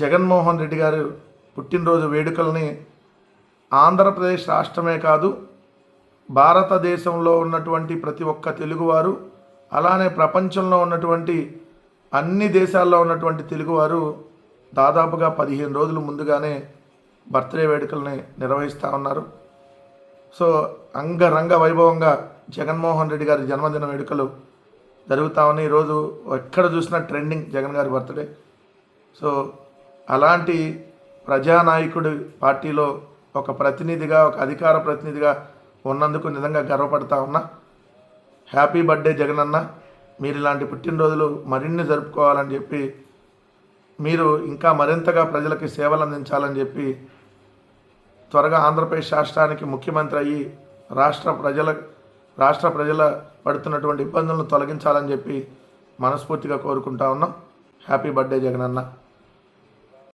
జగన్మోహన్ రెడ్డి గారు పుట్టినరోజు వేడుకల్ని ఆంధ్రప్రదేశ్ రాష్ట్రమే కాదు భారతదేశంలో ఉన్నటువంటి ప్రతి ఒక్క తెలుగువారు అలానే ప్రపంచంలో ఉన్నటువంటి అన్ని దేశాల్లో ఉన్నటువంటి తెలుగువారు దాదాపుగా పదిహేను రోజులు ముందుగానే బర్త్డే వేడుకల్ని నిర్వహిస్తూ ఉన్నారు. సో అంగరంగ వైభవంగా జగన్మోహన్ రెడ్డి గారి జన్మదిన వేడుకలు జరుగుతా ఉన్నాయి. ఈరోజు ఎక్కడ చూసినా ట్రెండింగ్ జగన్ గారి బర్త్డే. సో అలాంటి ప్రజానాయకుడు పార్టీలో ఒక ప్రతినిధిగా ఒక అధికార ప్రతినిధిగా ఉన్నందుకు నిజంగా గర్వపడతా ఉన్నా. హ్యాపీ బర్త్డే జగనన్న. మీరు ఇలాంటి పుట్టినరోజులు మరిన్ని జరుపుకోవాలని చెప్పి మీరు ఇంకా మరింతగా ప్రజలకి సేవలు అందించాలని చెప్పి త్వరగా ఆంధ్రప్రదేశ్ రాష్ట్రానికి ముఖ్యమంత్రి అయ్యి రాష్ట్ర ప్రజల రాష్ట్ర ప్రజల పడుతున్నటువంటి ఇబ్బందులను తొలగించాలని చెప్పి మనస్ఫూర్తిగా కోరుకుంటా ఉన్నాం. Happy birthday Jagananna.